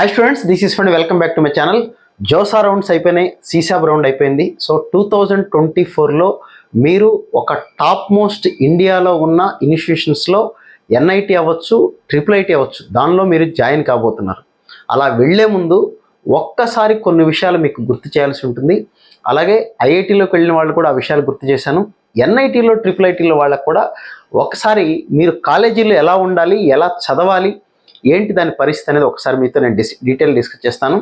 Hi students this is fund welcome back to my channel JoSAA rounds అయిపోయినాయి CSAB round అయిపోయింది. So two thousand twenty ఫోర్లో మీరు ఒక top most ఇండియాలో ఉన్న ఇన్స్టిట్యూషన్స్లో ఎన్ఐటి అవ్వచ్చు ట్రిపుల్ ఐటీ అవ్వచ్చు. దానిలో మీరు జాయిన్ కాబోతున్నారు. అలా వెళ్ళే ముందు ఒక్కసారి కొన్ని విషయాలు మీకు గుర్తు చేయాల్సి ఉంటుంది. అలాగే ఐఐటీలోకి వెళ్ళిన వాళ్ళు కూడా ఆ విషయాలు గుర్తు చేశాను. ఎన్ఐటీలో ట్రిపుల్ ఐటీలో వాళ్ళకు కూడా ఒకసారి మీరు కాలేజీలో ఎలా ఉండాలి ఎలా చదవాలి ఏంటి దాని పరిస్థితి అనేది ఒకసారి మీతో నేను డిస్ డీటెయిల్ డిస్కస్ చేస్తాను.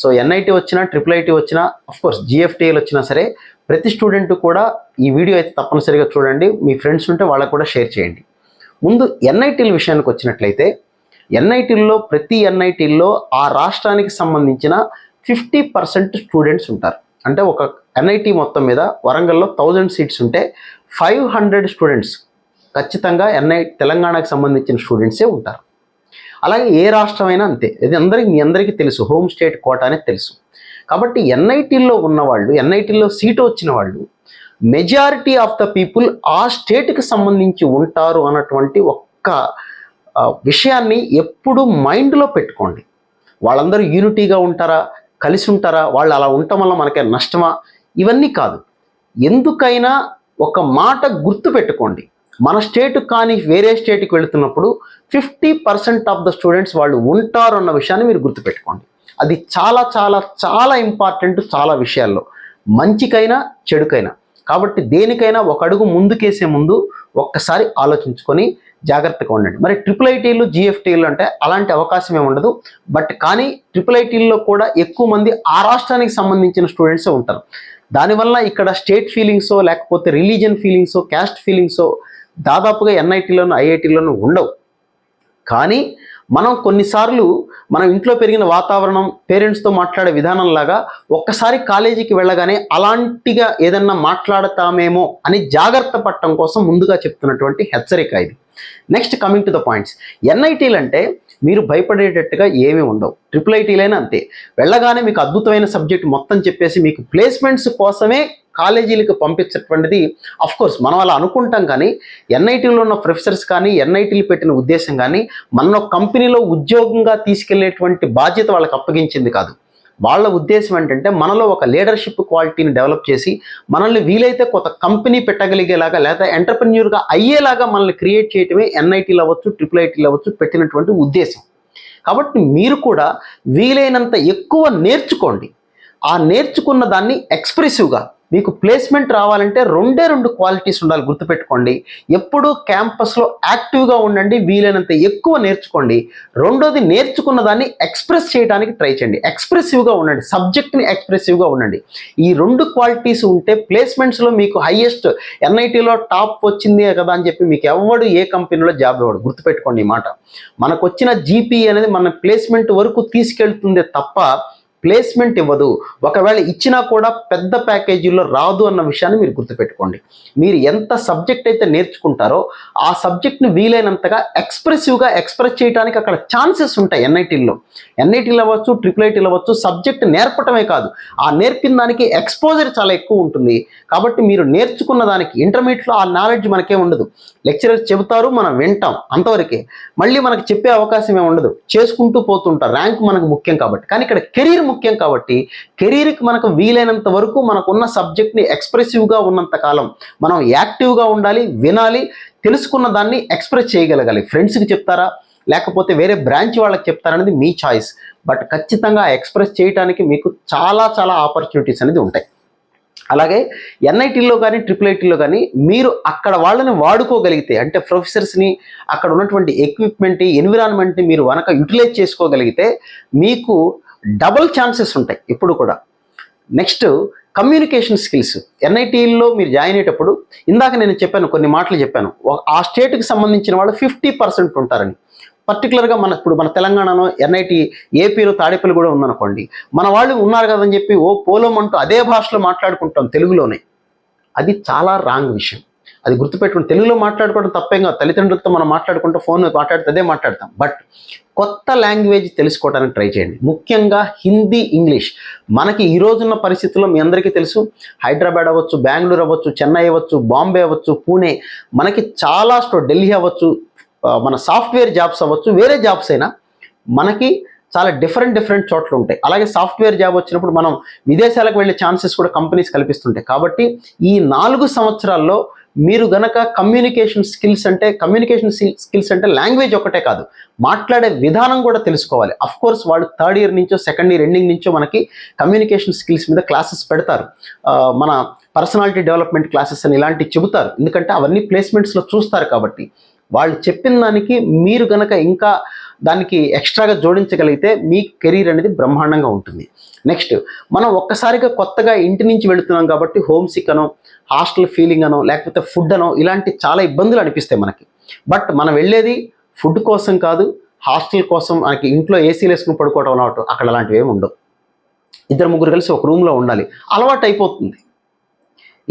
సో ఎన్ఐటి వచ్చినా ట్రిపుల్ ఐటీ వచ్చినా అఫ్కోర్స్ జిఎఫ్టీఏలు వచ్చినా సరే ప్రతి స్టూడెంట్ కూడా ఈ వీడియో అయితే తప్పనిసరిగా చూడండి. మీ ఫ్రెండ్స్ ఉంటే వాళ్ళకు కూడా షేర్ చేయండి. ముందు ఎన్ఐటీల విషయానికి వచ్చినట్లయితే ఎన్ఐటీల్లో ప్రతి ఎన్ఐటీల్లో ఆ రాష్ట్రానికి సంబంధించిన ఫిఫ్టీ పర్సెంట్ స్టూడెంట్స్ ఉంటారు. అంటే ఒక ఎన్ఐటీ మొత్తం మీద వరంగల్లో థౌజండ్ సీట్స్ ఉంటే ఫైవ్ హండ్రెడ్ స్టూడెంట్స్ ఖచ్చితంగా ఎన్ఐ తెలంగాణకు సంబంధించిన స్టూడెంట్సే ఉంటారు. అలాగే ఏ రాష్ట్రమైనా అంతే. ఇది అందరికీ మీ అందరికీ తెలుసు. హోమ్ స్టేట్ కోట అనేది తెలుసు. కాబట్టి ఎన్ఐటీల్లో ఉన్నవాళ్ళు ఎన్ఐటీల్లో సీటు వచ్చిన వాళ్ళు మెజారిటీ ఆఫ్ ద పీపుల్ ఆ స్టేట్కి సంబంధించి ఉంటారు అన్నటువంటి ఒక్క విషయాన్ని ఎప్పుడు మైండ్లో పెట్టుకోండి. వాళ్ళందరూ యూనిటీగా ఉంటారా? కలిసి ఉంటారా? వాళ్ళు అలా ఉండటం వల్ల మనకే నష్టమా? ఇవన్నీ కాదు. ఎందుకైనా ఒక మాట గుర్తు పెట్టుకోండి. మన స్టేట్ కానీ వేరే స్టేట్కి వెళుతున్నప్పుడు fifty percent of the students వాళ్ళు ఉంటారు అన్న విషయాన్ని మీరు గుర్తుపెట్టుకోండి. అది చాలా చాలా చాలా ఇంపార్టెంట్ చాలా విషయాల్లో. మంచికైనా చెడుకైనా. కాబట్టి దేనికైనా ఒక అడుగు ముందుకేసే ముందు ఒక్కసారి ఆలోచించుకొని జాగ్రత్తగా ఉండండి. మరి ట్రిపుల్ ఐటీలు జిఎఫ్టీలు అంటే అలాంటి అవకాశం ఏమి ఉండదు. బట్ కానీ ట్రిపుల్ ఐటీల్లో కూడా ఎక్కువ మంది ఆ రాష్ట్రానికి సంబంధించిన స్టూడెంట్సే ఉంటారు. దానివల్ల ఇక్కడ స్టేట్ ఫీలింగ్సో లేకపోతే రిలీజియన్ ఫీలింగ్సో క్యాస్ట్ ఫీలింగ్సో దాదాపుగా ఎన్ఐటీలోను ఐఐటీలోను ఉండవు. కానీ మనం కొన్నిసార్లు మనం ఇంట్లో పెరిగిన వాతావరణం పేరెంట్స్తో మాట్లాడే విధానంలాగా ఒక్కసారి కాలేజీకి వెళ్ళగానే అలాంటిగా ఏదన్నా మాట్లాడతామేమో అని జాగ్రత్త పడటం కోసం ముందుగా చెప్తున్నటువంటి హెచ్చరిక ఇది. Next coming to the points. ఎన్ఐటీలు అంటే మీరు భయపడేటట్టుగా ఏమీ ఉండవు. ట్రిపుల్ ఐటీలైనా అంతే. వెళ్ళగానే మీకు అద్భుతమైన సబ్జెక్ట్ మొత్తం చెప్పేసి మీకు ప్లేస్మెంట్స్ కోసమే కాలేజీలకు పంపించేటువంటిది అఫ్ కోర్స్ మనం అలా అనుకుంటాం కానీ ఎన్ఐటీలో ఉన్న ప్రొఫెసర్స్ కానీ ఎన్ఐటీలు పెట్టిన ఉద్దేశం కానీ మన కంపెనీలో ఉద్యోగంగా తీసుకెళ్ళేటువంటి బాధ్యత వాళ్ళకి అప్పగించింది కాదు. వాళ్ళ ఉద్దేశం ఏంటంటే మనలో ఒక లీడర్షిప్ క్వాలిటీని డెవలప్ చేసి మనల్ని వీలైతే కొత్త కంపెనీ పెట్టగలిగేలాగా లేదా ఎంటర్ప్రెన్యూర్గా అయ్యేలాగా మనల్ని క్రియేట్ చేయటమే ఎన్ఐటీలు అవ్వచ్చు ట్రిపుల్ ఐటీలు అవ్వచ్చు పెట్టినటువంటి ఉద్దేశం. కాబట్టి మీరు కూడా వీలైనంత ఎక్కువ నేర్చుకోండి. ఆ నేర్చుకున్న దాన్ని ఎక్స్ప్రెసివ్గా మీకు ప్లేస్మెంట్ రావాలంటే రెండే రెండు క్వాలిటీస్ ఉండాలి గుర్తుపెట్టుకోండి. ఎప్పుడూ క్యాంపస్లో యాక్టివ్గా ఉండండి వీలైనంత ఎక్కువ నేర్చుకోండి. రెండోది నేర్చుకున్న దాన్ని ఎక్స్ప్రెస్ చేయడానికి ట్రై చేయండి. ఎక్స్ప్రెసివ్గా ఉండండి సబ్జెక్ట్ని ఎక్స్ప్రెసివ్గా ఉండండి. ఈ రెండు క్వాలిటీస్ ఉంటే ప్లేస్మెంట్స్లో మీకు హయ్యెస్ట్ ఎన్ఐటీలో టాప్ వచ్చింది కదా అని చెప్పి మీకు ఎవడు ఏ కంపెనీలో జాబ్ ఇవ్వడు. గుర్తుపెట్టుకోండి ఈ మాట. మనకు వచ్చిన జీపీ అనేది మన ప్లేస్మెంట్ వరకు తీసుకెళ్తుందే తప్ప ప్లేస్మెంట్ ఇవ్వదు. ఒకవేళ ఇచ్చినా కూడా పెద్ద ప్యాకేజీల్లో రాదు అన్న విషయాన్ని మీరు గుర్తుపెట్టుకోండి. మీరు ఎంత సబ్జెక్ట్ అయితే నేర్చుకుంటారో ఆ సబ్జెక్ట్ని వీలైనంతగా ఎక్స్ప్రెసివ్గా ఎక్స్ప్రెస్ చేయడానికి అక్కడ ఛాన్సెస్ ఉంటాయి ఎన్ఐటీల్లో. ఎన్ఐటీలు అవ్వచ్చు ట్రిపుల్ ఐటీలు అవ్వచ్చు సబ్జెక్ట్ నేర్పటమే కాదు. ఆ నేర్పిన దానికి ఎక్స్పోజర్ చాలా ఎక్కువ ఉంటుంది. కాబట్టి మీరు నేర్చుకున్న దానికి ఇంటర్మీడియట్లో ఆ నాలెడ్జ్ మనకే ఉండదు. లెక్చరర్స్ చెబుతారు మనం వింటాం అంతవరకే. మళ్ళీ మనకు చెప్పే అవకాశం ఏమి ఉండదు. చేసుకుంటూ పోతుంటారు ర్యాంక్ మనకు ముఖ్యం కాబట్టి. కానీ ఇక్కడ కెరీర్ ముఖ్యం కాబట్టి కెరీర్కి మనకు వీలైనంత వరకు మనకున్న సబ్జెక్ట్ని ఎక్స్ప్రెసివ్గా ఉన్నంత కాలం మనం యాక్టివ్గా ఉండాలి వినాలి తెలుసుకున్న దాన్ని ఎక్స్ప్రెస్ చేయగలగాలి. ఫ్రెండ్స్కి చెప్తారా? లేకపోతే వేరే బ్రాంచ్ వాళ్ళకి చెప్తారనేది మీ చాయిస్. బట్ ఖచ్చితంగా ఎక్స్ప్రెస్ చేయడానికి మీకు చాలా చాలా ఆపర్చునిటీస్ అనేది ఉంటాయి. అలాగే ఎన్ఐటీలో కానీ ట్రిపుల్ ఐటీలో కానీ మీరు అక్కడ వాళ్ళని వాడుకోగలిగితే అంటే ప్రొఫెసర్స్ని అక్కడ ఉన్నటువంటి ఎక్విప్మెంట్ ఎన్విరాన్మెంట్ని మీరు వనక యూటిలైజ్ చేసుకోగలిగితే మీకు డబుల్ ఛాన్సెస్ ఉంటాయి ఇప్పుడు కూడా. Next communication skills. ఎన్ఐటీల్లో మీరు జాయిన్ అయ్యేటప్పుడు ఇందాక నేను చెప్పాను కొన్ని మాటలు చెప్పాను. ఆ స్టేట్కి సంబంధించిన వాళ్ళు ఫిఫ్టీ పర్సెంట్ ఉంటారని. పర్టికులర్గా మన ఇప్పుడు మన తెలంగాణలో ఎన్ఐటి ఏపీలో తాడేపల్లి కూడా ఉందనుకోండి. మన వాళ్ళు ఉన్నారు కదని చెప్పి ఓ పోలం అంటూ అదే భాషలో మాట్లాడుకుంటాం తెలుగులోనే. అది చాలా రాంగ్ విషయం. అది గుర్తుపెట్టుకుని తెలుగులో మాట్లాడుకోవడం తప్పేం కాదు. తల్లిదండ్రులతో మనం మాట్లాడుకుంటూ ఫోన్ మాట్లాడితే అదే మాట్లాడతాం. బట్ కొత్త లాంగ్వేజ్ తెలుసుకోవడానికి ట్రై చేయండి. ముఖ్యంగా హిందీ ఇంగ్లీష్. మనకి ఈ రోజున్న పరిస్థితుల్లో మీ అందరికీ తెలుసు హైదరాబాద్ అవ్వచ్చు బెంగళూరు అవ్వచ్చు చెన్నై అవ్వచ్చు బాంబే అవ్వచ్చు పూణే. మనకి చాలా స్టో ఢిల్లీ అవ్వచ్చు మన సాఫ్ట్వేర్ జాబ్స్ అవ్వచ్చు వేరే జాబ్స్ అయినా మనకి చాలా డిఫరెంట్ డిఫరెంట్ చోట్ల ఉంటాయి. అలాగే సాఫ్ట్వేర్ జాబ్ వచ్చినప్పుడు మనం విదేశాలకు వెళ్ళే ఛాన్సెస్ కూడా కంపెనీస్ కల్పిస్తుంటాయి. కాబట్టి ఈ నాలుగు సంవత్సరాల్లో మీరు గనక కమ్యూనికేషన్ స్కిల్స్ అంటే కమ్యూనికేషన్ స్కిల్స్ అంటే లాంగ్వేజ్ ఒకటే కాదు. మాట్లాడే విధానం కూడా తెలుసుకోవాలి. అఫ్ కోర్స్ వాళ్ళు థర్డ్ ఇయర్ నుంచో సెకండ్ ఇయర్ ఎండింగ్ నుంచో మనకి కమ్యూనికేషన్ స్కిల్స్ మీద క్లాసెస్ పెడతారు. మన పర్సనాలిటీ డెవలప్మెంట్ క్లాసెస్ అని ఇలాంటివి చెబుతారు. ఎందుకంటే అవన్నీ ప్లేస్మెంట్స్లో చూస్తారు కాబట్టి. వాళ్ళు చెప్పిన దానికి మీరు గనక ఇంకా దానికి ఎక్స్ట్రాగా జోడించగలిగితే మీ కెరీర్ అనేది బ్రహ్మాండంగా ఉంటుంది. నెక్స్ట్ మనం ఒక్కసారిగా కొత్తగా ఇంటి నుంచి వెళుతున్నాం కాబట్టి హోమ్ సిక్ అనో హాస్టల్ ఫీలింగ్ అనో లేకపోతే ఫుడ్ అనో ఇలాంటి చాలా ఇబ్బందులు అనిపిస్తాయి మనకి. బట్ మనం వెళ్ళేది ఫుడ్ కోసం కాదు హాస్టల్ కోసం మనకి ఇంట్లో ఏసీలు వేసుకుని పడుకోవడం అనవటం అక్కడ అలాంటివి ఏమి ఉండవు. ఇద్దరు ముగ్గురు కలిసి ఒక రూమ్లో ఉండాలి. అలవాటు అయిపోతుంది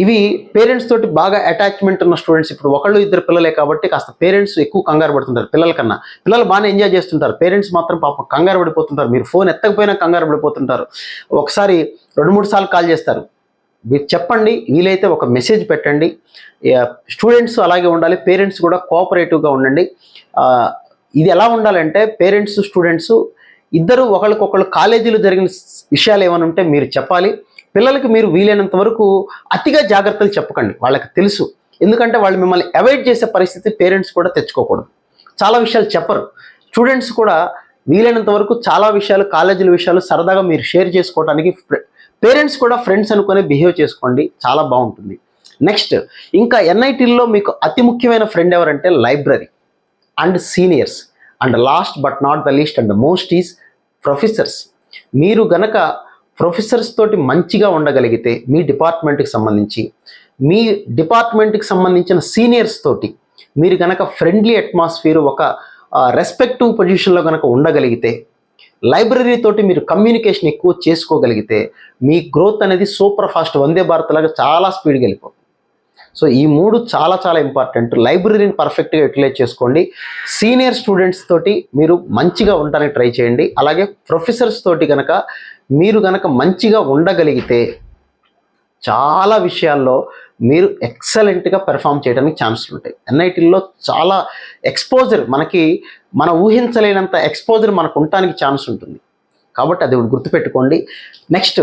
ఇవి పేరెంట్స్ తోటి బాగా అటాచ్మెంట్ ఉన్న స్టూడెంట్స్ ఇప్పుడు ఒకళ్ళు ఇద్దరు పిల్లలే కాబట్టి కాస్త పేరెంట్స్ ఎక్కువ కంగారు పడుతుంటారు పిల్లల కన్నా. పిల్లలు బాగానే ఎంజాయ్ చేస్తుంటారు. పేరెంట్స్ మాత్రం పాపం కంగారు పడిపోతుంటారు. మీరు ఫోన్ ఎత్తకపోయినా కంగారు పడిపోతుంటారు. ఒకసారి రెండు మూడు సార్లు కాల్ చేస్తారు. మీరు చెప్పండి వీలైతే ఒక మెసేజ్ పెట్టండి. స్టూడెంట్స్ అలాగే ఉండాలి. పేరెంట్స్ కూడా కోఆపరేటివ్గా ఉండండి. ఇది ఎలా ఉండాలంటే పేరెంట్స్ స్టూడెంట్స్ ఇద్దరు ఒకరికొకళ్ళు కాలేజీలో జరిగిన విషయాలు ఏమైనా ఉంటే మీరు చెప్పాలి. పిల్లలకి మీరు వీలైనంత వరకు అతిగా జాగ్రత్తలు చెప్పకండి. వాళ్ళకి తెలుసు. ఎందుకంటే వాళ్ళు మిమ్మల్ని అవాయిడ్ చేసే పరిస్థితి పేరెంట్స్ కూడా తెచ్చుకోకూడదు. చాలా విషయాలు చెప్పరు. స్టూడెంట్స్ కూడా వీలైనంత వరకు చాలా విషయాలు కాలేజీల విషయాలు సరదాగా మీరు షేర్ చేసుకోవడానికి పేరెంట్స్ కూడా ఫ్రెండ్స్ అనుకొని బిహేవ్ చేసుకోండి. చాలా బాగుంటుంది. నెక్స్ట్ ఇంకా ఎన్ఐటీల్లో మీకు అతి ముఖ్యమైన ఫ్రెండ్ ఎవరంటే library and seniors and last but not the least and the most is professors మీరు గనక ప్రొఫెసర్స్ తోటి మంచిగా ఉండగలిగితే మీ డిపార్ట్మెంట్కి సంబంధించి మీ డిపార్ట్మెంట్కి సంబంధించిన సీనియర్స్ తోటి మీరు కనుక ఫ్రెండ్లీ అట్మాస్ఫియర్ ఒక రెస్పెక్టివ్ పొజిషన్లో కనుక ఉండగలిగితే లైబ్రరీ తోటి మీరు కమ్యూనికేషన్ ఎక్కువ చేసుకోగలిగితే మీ గ్రోత్ అనేది సూపర్ ఫాస్ట్ వందే భారత్ లాగా చాలా స్పీడ్గా వెళ్ళిపోతుంది. సో ఈ మూడు చాలా చాలా ఇంపార్టెంట్ లైబ్రరీని పర్ఫెక్ట్గా యూటిలైజ్ చేసుకోండి. సీనియర్ స్టూడెంట్స్ తోటి మీరు మంచిగా ఉండడానికి ట్రై చేయండి. అలాగే ప్రొఫెసర్స్ తోటి కనుక మీరు కనుక మంచిగా ఉండగలిగితే చాలా విషయాల్లో మీరు ఎక్సలెంట్గా పెర్ఫామ్ చేయడానికి ఛాన్సులు ఉంటాయి. ఎన్ఐటీల్లో చాలా ఎక్స్పోజర్ మనకి మన ఊహించలేనంత ఎక్స్పోజర్ మనకు ఉండటానికి ఛాన్స్ ఉంటుంది. కాబట్టి అది గుర్తుపెట్టుకోండి. నెక్స్ట్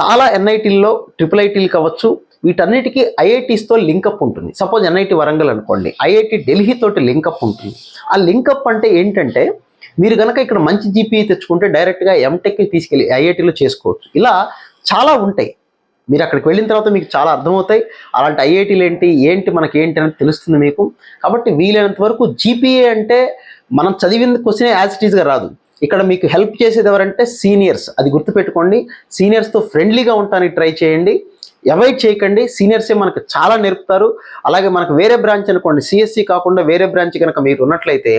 చాలా ఎన్ఐటీల్లో ట్రిపుల్ ఐటీలు కావచ్చు. వీటన్నిటికీ ఐఐటీస్తో లింకప్ ఉంటుంది. సపోజ్ ఎన్ఐటి వరంగల్ అనుకోండి. ఐఐటి ఢిల్లీతోటి లింకప్ ఉంటుంది. ఆ లింకప్ అంటే ఏంటంటే మీరు కనుక ఇక్కడ మంచి జీపీ తెచ్చుకుంటే డైరెక్ట్గా ఎంటెక్కి తీసుకెళ్ళి ఐఐటీలో చేసుకోవచ్చు. ఇలా చాలా ఉంటాయి. మీరు అక్కడికి వెళ్ళిన తర్వాత మీకు చాలా అర్థమవుతాయి. అలాంటి ఐఐటీలు ఏంటి ఏంటి మనకి ఏంటి అనేది తెలుస్తుంది మీకు. కాబట్టి వీలైనంత వరకు జీపీఏ అంటే మనం చదివిన క్వశ్చన్ యాజ్ ఇట్ ఈస్గా రాదు. ఇక్కడ మీకు హెల్ప్ చేసేది ఎవరంటే సీనియర్స్. అది గుర్తుపెట్టుకోండి. సీనియర్స్తో ఫ్రెండ్లీగా ఉండటానికి ట్రై చేయండి. అవాయిడ్ చేయకండి. సీనియర్సే మనకు చాలా నేర్పుతారు. అలాగే మనకు వేరే బ్రాంచ్ అనుకోండి సిఎస్సి కాకుండా వేరే బ్రాంచ్ కనుక మీరు ఉన్నట్లయితే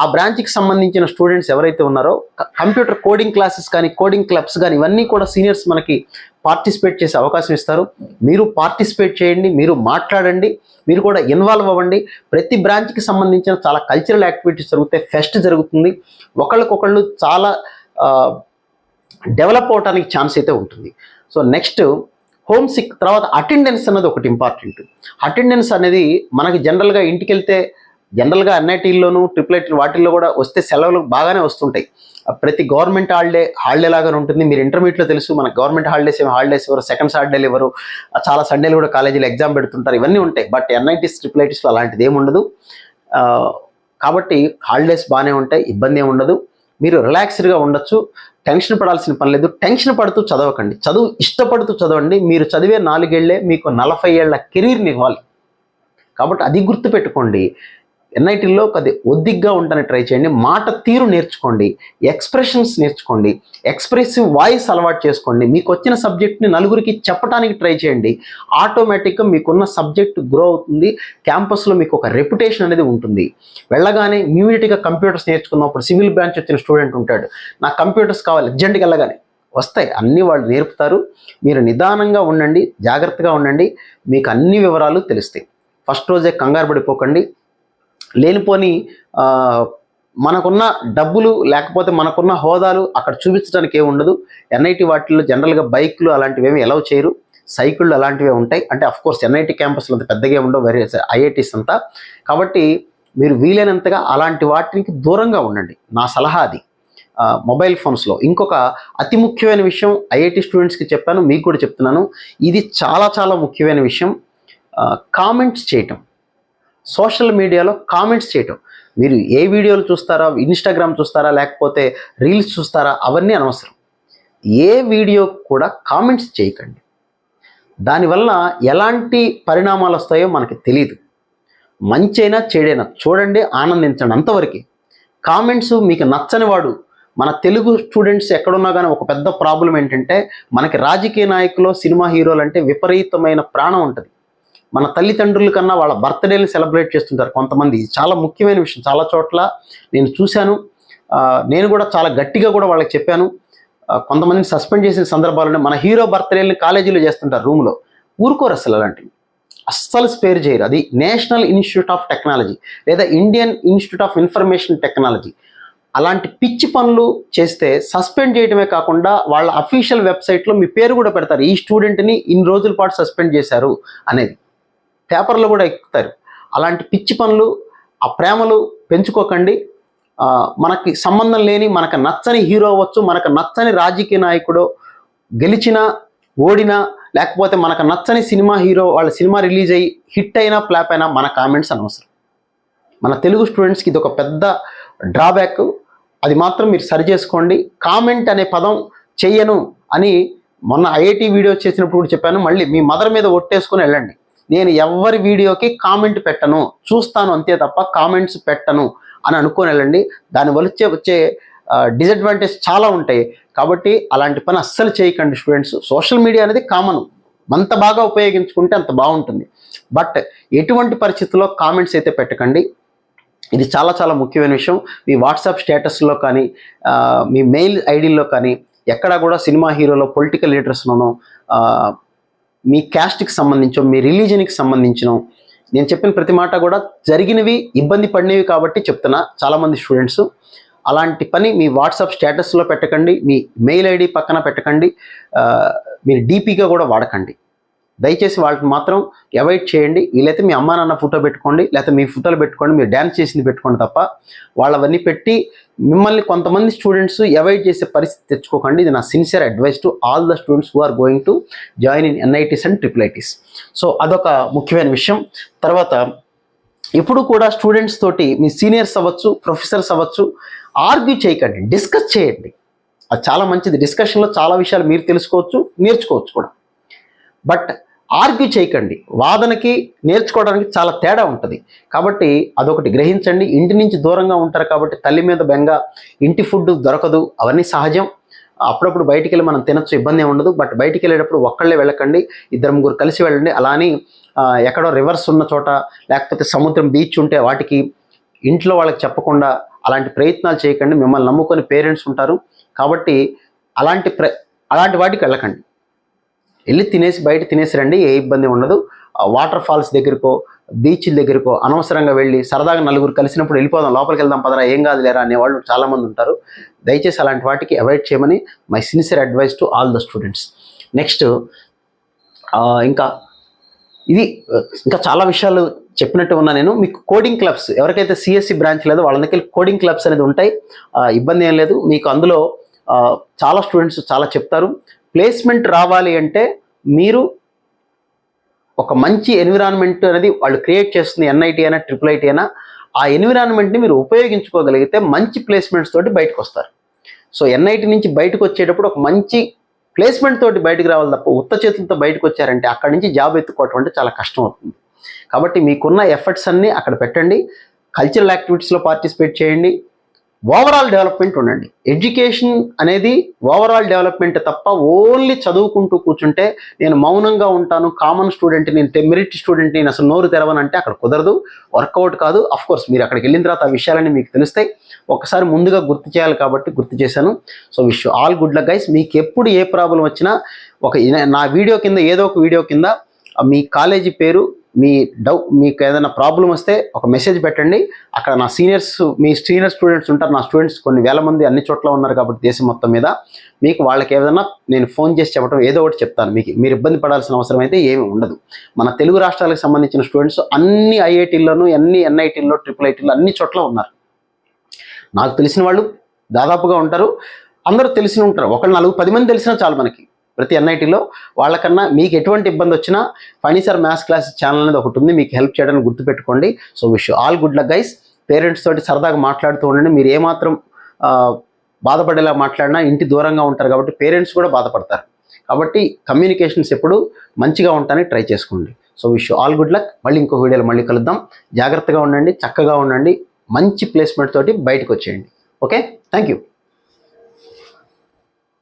ఆ బ్రాంచ్కి సంబంధించిన స్టూడెంట్స్ ఎవరైతే ఉన్నారో కంప్యూటర్ కోడింగ్ క్లాసెస్ కానీ కోడింగ్ క్లబ్స్ కానీ ఇవన్నీ కూడా సీనియర్స్ మనకి పార్టిసిపేట్ చేసే అవకాశం ఇస్తారు. మీరు పార్టిసిపేట్ చేయండి మీరు మాట్లాడండి మీరు కూడా ఇన్వాల్వ్ అవ్వండి. ప్రతి బ్రాంచ్కి సంబంధించిన చాలా కల్చరల్ యాక్టివిటీస్ జరుగుతాయి ఫెస్ట్ జరుగుతుంది. ఒకళ్ళకొకళ్ళు చాలా డెవలప్ అవడానికి ఛాన్స్ అయితే ఉంటుంది. సో నెక్స్ట్ హోమ్ సిక్ తర్వాత అటెండెన్స్ అన్నది ఒకటి ఇంపార్టెంట్ అటెండెన్స్ అనేది మనకి జనరల్గా ఇంటికి వెళ్తే జనరల్గా ఎన్ఐటీల్లోనూ ట్రిపుల్ ఐటీ వాటిల్లో కూడా వస్తే సెలవులు బాగానే వస్తుంటాయి. ప్రతి గవర్నమెంట్ హాలిడే హాలిడే లాగానే ఉంటుంది. మీరు ఇంటర్మీడియట్లో తెలుసు మన గవర్నమెంట్ హాలిడేస్ ఏమి హాలిడేస్ ఇవ్వరు సెకండ్ హాలిడేలు ఎవరు చాలా సండేలు కూడా కాలేజీలో ఎగ్జామ్ పెడుతుంటారు. ఇవన్నీ ఉంటాయి. బట్ ఎన్ఐటీస్ ట్రిపుల్ ఐటీస్లో అలాంటిది ఏమి ఉండదు కాబట్టి హాలిడేస్ బాగానే ఉంటాయి. ఇబ్బంది ఏమి ఉండదు. మీరు రిలాక్స్డ్గా ఉండొచ్చు టెన్షన్ పడాల్సిన పని లేదు. టెన్షన్ పడుతూ చదవకండి. చదువు ఇష్టపడుతూ చదవండి. మీరు చదివే నాలుగేళ్ళే మీకు నలభై ఏళ్ళ కెరీర్ని ఇవ్వాలి. కాబట్టి అది గుర్తుపెట్టుకోండి. ఎన్ఐటీల్లో కొద్ది ఒద్దిగ్గా ఉండడానికి ట్రై చేయండి. మాట తీరు నేర్చుకోండి. ఎక్స్ప్రెషన్స్ నేర్చుకోండి. ఎక్స్ప్రెసివ్ వాయిస్ అలవాటు చేసుకోండి. మీకు వచ్చిన సబ్జెక్ట్ని నలుగురికి చెప్పడానికి ట్రై చేయండి. ఆటోమేటిక్గా మీకున్న సబ్జెక్ట్ గ్రో అవుతుంది. క్యాంపస్లో మీకు ఒక రెప్యుటేషన్ అనేది ఉంటుంది. వెళ్ళగానే ఇమ్యూనిటీగా కంప్యూటర్స్ నేర్చుకున్నప్పుడు సివిల్ బ్రాంచ్ వచ్చిన స్టూడెంట్ ఉంటాడు. నాకు కంప్యూటర్స్ కావాలి. అర్జెంట్గా వెళ్ళగానే. వస్తాయి. అన్నీ వాళ్ళు నేర్పుతారు. మీరు నిదానంగా ఉండండి. జాగ్రత్తగా ఉండండి. మీకు అన్ని వివరాలు తెలుస్తాయి. ఫస్ట్ రోజే కంగారు పడిపోకండి. లేనిపోని మనకున్న డబ్బులు లేకపోతే మనకున్న హోదాలు అక్కడ చూపించడానికి ఏమి ఉండదు. ఎన్ఐటి వాటిల్లో జనరల్గా బైక్లు అలాంటివి ఏమి ఎలవ్ చేయరు. సైకిళ్ళు అలాంటివే ఉంటాయి. అంటే అఫ్కోర్స్ ఎన్ఐటి క్యాంపస్లు అంత పెద్దగా ఉండవు. వేరే ఐఐటీస్ అంతా. కాబట్టి మీరు వీలైనంతగా అలాంటి వాటికి దూరంగా ఉండండి. నా సలహా అది. మొబైల్ ఫోన్స్లో. ఇంకొక అతి ముఖ్యమైన విషయం ఐఐటి స్టూడెంట్స్కి చెప్పాను మీకు కూడా చెప్తున్నాను. ఇది చాలా చాలా ముఖ్యమైన విషయం. కామెంట్స్ చేయటం. సోషల్ మీడియాలో కామెంట్స్ చేయటం. మీరు ఏ వీడియోలు చూస్తారా ఇన్స్టాగ్రామ్ చూస్తారా లేకపోతే రీల్స్ చూస్తారా అవన్నీ అనవసరం. ఏ వీడియో కూడా కామెంట్స్ చేయకండి. దానివల్ల ఎలాంటి పరిణామాలు వస్తాయో మనకి తెలియదు మంచైనా చెడైనా చూడండి ఆనందించండి అంతవరకు కామెంట్స్ మీకు నచ్చని వాడు మన తెలుగు స్టూడెంట్స్ ఎక్కడున్నా కానీ ఒక పెద్ద ప్రాబ్లం ఏంటంటే మనకి రాజకీయ నాయకులు సినిమా హీరోలు అంటే విపరీతమైన ప్రాణం ఉంటుంది. మన తల్లిదండ్రుల కన్నా వాళ్ళ బర్త్డేలు సెలబ్రేట్ చేస్తుంటారు కొంతమంది. ఇది చాలా ముఖ్యమైన విషయం. చాలా చోట్ల నేను చూశాను. నేను కూడా చాలా గట్టిగా కూడా వాళ్ళకి చెప్పాను. కొంతమందిని సస్పెండ్ చేసిన సందర్భాలు మన హీరో బర్త్డేని కాలేజీలో చేస్తుంటారు రూమ్లో. ఊరుకోరు అసలు అలాంటివి. అస్సలు స్పేర్ చేయరు. అది నేషనల్ ఇన్స్టిట్యూట్ ఆఫ్ టెక్నాలజీ లేదా Indian institute of information technology. అలాంటి పిచ్చి పనులు చేస్తే సస్పెండ్ చేయడమే కాకుండా వాళ్ళ అఫీషియల్ వెబ్సైట్లో మీ పేరు కూడా పెడతారు. ఈ స్టూడెంట్ని ఇన్ని రోజుల పాటు సస్పెండ్ చేశారు అనేది. పేపర్లో కూడా ఎక్కుతారు. అలాంటి పిచ్చి పనులు ఆ ప్రేమలు పెంచుకోకండి. మనకి సంబంధం లేని మనకు నచ్చని హీరో అవ్వచ్చు మనకు నచ్చని రాజకీయ నాయకుడు గెలిచినా ఓడినా లేకపోతే మనకు నచ్చని సినిమా హీరో వాళ్ళ సినిమా రిలీజ్ అయ్యి హిట్ అయినా ఫ్లాప్ అయినా మన కామెంట్స్ అనవసరం. మన తెలుగు స్టూడెంట్స్కి ఇది ఒక పెద్ద డ్రాబ్యాక్. అది మాత్రం మీరు సరి చేసుకోండి. కామెంట్ అనే పదం చెయ్యను అని మొన్న ఐఐటి వీడియో చేసినప్పుడు కూడా చెప్పాను. మళ్ళీ మీ మదర్ మీద ఒట్టేసుకుని వెళ్ళండి. నేను ఎవరి వీడియోకి కామెంట్ పెట్టను. చూస్తాను అంతే తప్ప కామెంట్స్ పెట్టను అని అనుకొని వెళ్ళండి. దానివల్ల వచ్చే వచ్చే డిసడ్వాంటేజ్ చాలా ఉంటాయి. కాబట్టి అలాంటి పని అస్సలు చేయకండి స్టూడెంట్స్. సోషల్ మీడియా అనేది కామన్. అంత బాగా ఉపయోగించుకుంటే అంత బాగుంటుంది. బట్ ఎటువంటి పరిస్థితుల్లో కామెంట్స్ అయితే పెట్టకండి. ఇది చాలా చాలా ముఖ్యమైన విషయం. మీ వాట్సాప్ స్టేటస్లో కానీ మీ మెయిల్ ఐడీల్లో కానీ ఎక్కడా కూడా సినిమా హీరోలో పొలిటికల్ లీడర్స్లోనో మీ క్యాస్ట్కి సంబంధించో మీ రిలీజన్కి సంబంధించినో నేను చెప్పిన ప్రతి మాట కూడా జరిగినవి ఇబ్బంది పడినవి కాబట్టి చెప్తున్నా. చాలామంది స్టూడెంట్స్ అలాంటి పని మీ వాట్సాప్ స్టేటస్లో పెట్టకండి మీ మెయిల్ ఐడి పక్కన పెట్టకండి మీరు డీపీగా కూడా వాడకండి. దయచేసి వాళ్ళకి మాత్రం అవాయిడ్ చేయండి. వీలైతే మీ అమ్మా నాన్న ఫోటో పెట్టుకోండి లేకపోతే మీ ఫోటోలు పెట్టుకోండి మీరు డ్యాన్స్ చేసింది పెట్టుకోండి తప్ప వాళ్ళవన్నీ పెట్టి మిమ్మల్ని కొంతమంది స్టూడెంట్స్ అవాయిడ్ చేసే పరిస్థితి తెచ్చుకోకండి. ఇది నా sincere advice to all the students who are going to join in NITs and triple so అదొక ముఖ్యమైన విషయం. తర్వాత ఇప్పుడు కూడా స్టూడెంట్స్ తోటి మీ సీనియర్స్ అవ్వచ్చు ప్రొఫెసర్స్ అవ్వచ్చు ఆర్గ్యూ చేయకండి. డిస్కస్ చేయండి. అది చాలా మంచిది. డిస్కషన్లో చాలా విషయాలు మీరు తెలుసుకోవచ్చు నేర్చుకోవచ్చు కూడా. బట్ ఆర్గ్యూ చేయకండి. వాదనకి నేర్చుకోవడానికి చాలా తేడా ఉంటుంది. కాబట్టి అదొకటి గ్రహించండి. ఇంటి నుంచి దూరంగా ఉంటారు కాబట్టి తల్లి మీద బెంగ ఇంటి ఫుడ్ దొరకదు. అవన్నీ సహజం. అప్పుడప్పుడు బయటికి వెళ్ళి మనం తినచ్చు ఇబ్బంది ఉండదు. బట్ బయటికి వెళ్ళేటప్పుడు ఒక్కళ్ళే వెళ్ళకండి. ఇద్దరు ముగ్గురు కలిసి వెళ్ళండి. అలా అని ఎక్కడో రివర్స్ ఉన్న చోట లేకపోతే సముద్రం బీచ్ ఉంటే వాటికి ఇంట్లో వాళ్ళకి చెప్పకుండా అలాంటి ప్రయత్నాలు చేయకండి. మిమ్మల్ని నమ్ముకొని పేరెంట్స్ ఉంటారు. కాబట్టి అలాంటి ప్ర అలాంటి వాటికి వెళ్ళకండి. వెళ్ళి తినేసి బయట తినేసి రండి ఏ ఇబ్బంది ఉండదు. వాటర్ ఫాల్స్ దగ్గరకో బీచ్ దగ్గరకో అనవసరంగా వెళ్ళి సరదాగా నలుగురు కలిసినప్పుడు వెళ్ళిపోదాం లోపలికి వెళ్దాం పదరా ఏం కాదు లేరా అనేవాళ్ళు చాలామంది ఉంటారు. దయచేసి అలాంటి వాటికి అవాయిడ్ చేయమని my sincere advice to all the students. Next ఇంకా ఇది ఇంకా చాలా విషయాలు చెప్పినట్టు ఉన్నా నేను. మీకు కోడింగ్ క్లబ్స్ ఎవరికైతే సిఎస్సి బ్రాంచ్ లేదో వాళ్ళ దగ్గర కోడింగ్ క్లబ్స్ అనేది ఉంటాయి. ఇబ్బంది ఏం లేదు. మీకు అందులో చాలా స్టూడెంట్స్ చాలా చెప్తారు. ప్లేస్మెంట్ రావాలి అంటే మీరు ఒక మంచి ఎన్విరాన్మెంట్ అనేది వాళ్ళు క్రియేట్ చేస్తుంది ఎన్ఐటి అయినా ట్రిపుల్ ఐటీ అయినా ఆ ఎన్విరాన్మెంట్ని మీరు ఉపయోగించుకోగలిగితే మంచి ప్లేస్మెంట్స్ తోటి బయటకు వస్తారు. సో ఎన్ఐటి నుంచి బయటకు వచ్చేటప్పుడు ఒక మంచి ప్లేస్మెంట్ తోటి బయటకు రావాలి తప్ప ఉత్త చేతులతో బయటకు వచ్చారంటే అక్కడి నుంచి జాబ్ ఎత్తుకోవటం అంటే చాలా కష్టం అవుతుంది కాబట్టి మీకున్న ఎఫర్ట్స్ అన్నీ అక్కడ పెట్టండి. కల్చరల్ యాక్టివిటీస్లో పార్టిసిపేట్ చేయండి. ఓవరాల్ డెవలప్మెంట్ ఉండండి. ఎడ్యుకేషన్ అనేది ఓవరాల్ డెవలప్మెంట్ తప్ప ఓన్లీ చదువుకుంటూ కూర్చుంటే నేను మౌనంగా ఉంటాను కామన్ స్టూడెంట్ నేను మెరిట్ స్టూడెంట్ నేను అసలు నోరు తెరవనంటే అక్కడ కుదరదు. వర్కౌట్ కాదు. అఫ్ కోర్స్ మీరు అక్కడికి వెళ్ళిన తర్వాత ఆ విషయాలన్నీ మీకు తెలుస్తాయి. ఒకసారి ముందుగా గుర్తు చేయాలి కాబట్టి గుర్తు చేశాను. So wish all good luck guys మీకు ఎప్పుడు ఏ ప్రాబ్లం వచ్చినా ఒక నా వీడియో కింద ఏదో ఒక వీడియో కింద మీ కాలేజీ పేరు మీ డౌ మీకు ఏదైనా ప్రాబ్లం వస్తే ఒక మెసేజ్ పెట్టండి. అక్కడ నా సీనియర్స్ మీ సీనియర్ స్టూడెంట్స్ ఉంటారు. నా స్టూడెంట్స్ కొన్ని వేల మంది అన్ని చోట్ల ఉన్నారు కాబట్టి దేశం మొత్తం మీద. మీకు వాళ్ళకి ఏదైనా నేను ఫోన్ చేసి చెప్పడం ఏదో ఒకటి చెప్తాను. మీకు మీరు ఇబ్బంది పడాల్సిన అవసరం అయితే ఏమీ ఉండదు. మన తెలుగు రాష్ట్రాలకు సంబంధించిన స్టూడెంట్స్ అన్ని ఐఐటీల్లోనూ అన్ని ఎన్ఐటీల్లో ట్రిపుల్ ఐటీల్లో అన్ని చోట్ల ఉన్నారు. నాకు తెలిసిన వాళ్ళు దాదాపుగా ఉంటారు. అందరూ తెలిసి ఉంటారు. ఒకళ్ళు నలుగు పది మంది తెలిసినా చాలు మనకి. ప్రతి ఎన్ఐటీలో వాళ్ళకన్నా మీకు ఎటువంటి ఇబ్బంది వచ్చినా ఫైనిసర్ మ్యాథ్స్ క్లాస్ ఛానల్ అనేది ఒకటి ఉంది. మీకు హెల్ప్ చేయడానికి గుర్తుపెట్టుకోండి. So wish all good luck guys. Parents తోటి సరదాగా మాట్లాడుతూ ఉండండి. మీరు ఏమాత్రం బాధపడేలా మాట్లాడినా ఇంటి దూరంగా ఉంటారు కాబట్టి పేరెంట్స్ కూడా బాధపడతారు. కాబట్టి కమ్యూనికేషన్స్ ఎప్పుడు మంచిగా ఉంటానని ట్రై చేసుకోండి. So wish all good luck. మళ్ళీ ఇంకో వీడియోలో మళ్ళీ కలుద్దాం. జాగ్రత్తగా ఉండండి చక్కగా ఉండండి. మంచి ప్లేస్మెంట్ తోటి బయటకు వచ్చేయండి. ఓకే? Thank you